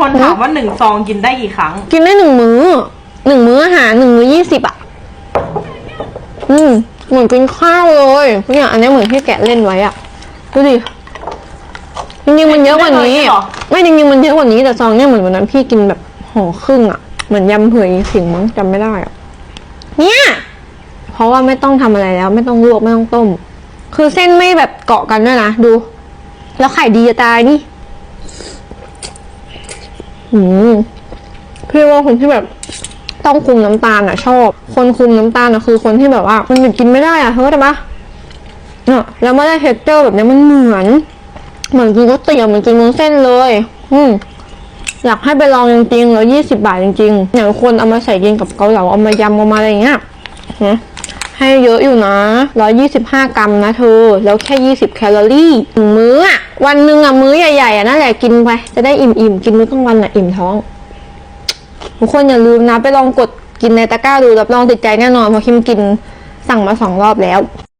คนถามว่าหนึ่งซองกินได้กี่ครั้ง กินได้หนึ่งมื้อหนึ่งมื้ออาหารหนึ่งมื้อยี่สิบอะ อืมเหมือนกินข้าวเลย เนี่ย อันนี้เหมือนที่แกะเล่นไว้อะ ดูดิ จริงๆมันเยอะกว่านี้กินได้เลยเหรอไม่จริงๆมันเยอะกว่านี้แต่ซองเนี่ยเหมือนวันนั้นพี่กินแบบห่อครึ่งอะ เหมือนยำเผือกอีสิงมั้งจำไม่ได้อะ เนี่ย เพราะว่าไม่ต้องทำอะไรแล้ว ไม่ต้องลวกไม่ต้องต้ม คือเส้นไม่แบบเกาะกันด้วยนะดู แล้วไข่ดีจะตายนี่ อืมพี่ว่าคนที่แบบต้องคุมน้ำตาลอะ ชอบ คนคุมน้ำตาลอะคือคนที่แบบว่า มันหยุดกินไม่ได้อะเฮ้ยแต่ปะเนี่ยแล้วไม่ได้เท็กเจอร์แบบนี้มันเหมือน เหมือนกินก๋วยเตี๋ยวเหมือนกินวุ้นเส้นเลย อืมอยากให้ไปลองจริงๆแล้วยี่สิบาทจริงๆอย่างคนเอามาใส่กินกับเกาเหลาเอามายำเอามาอะไรเงี้ยนะให้เยอะอยู่นะร้อยี่สิบห้ากรัมนะเธอ แล้วแค่ยี่สิบแคลอรี่หนึ่งมื้ออะ วันหนึ่งอะมื้อใหญ่ๆอะนั่นแหละกินไปจะได้อิ่มๆกินมื้อกลางวันอะอิ่มท้องทุกคนอย่าลืมนะ ไปลองกดกินในตะกร้าดูรับรองติดใจแน่นอนเพราะคิมกินสั่งมาสองรอบแล้ว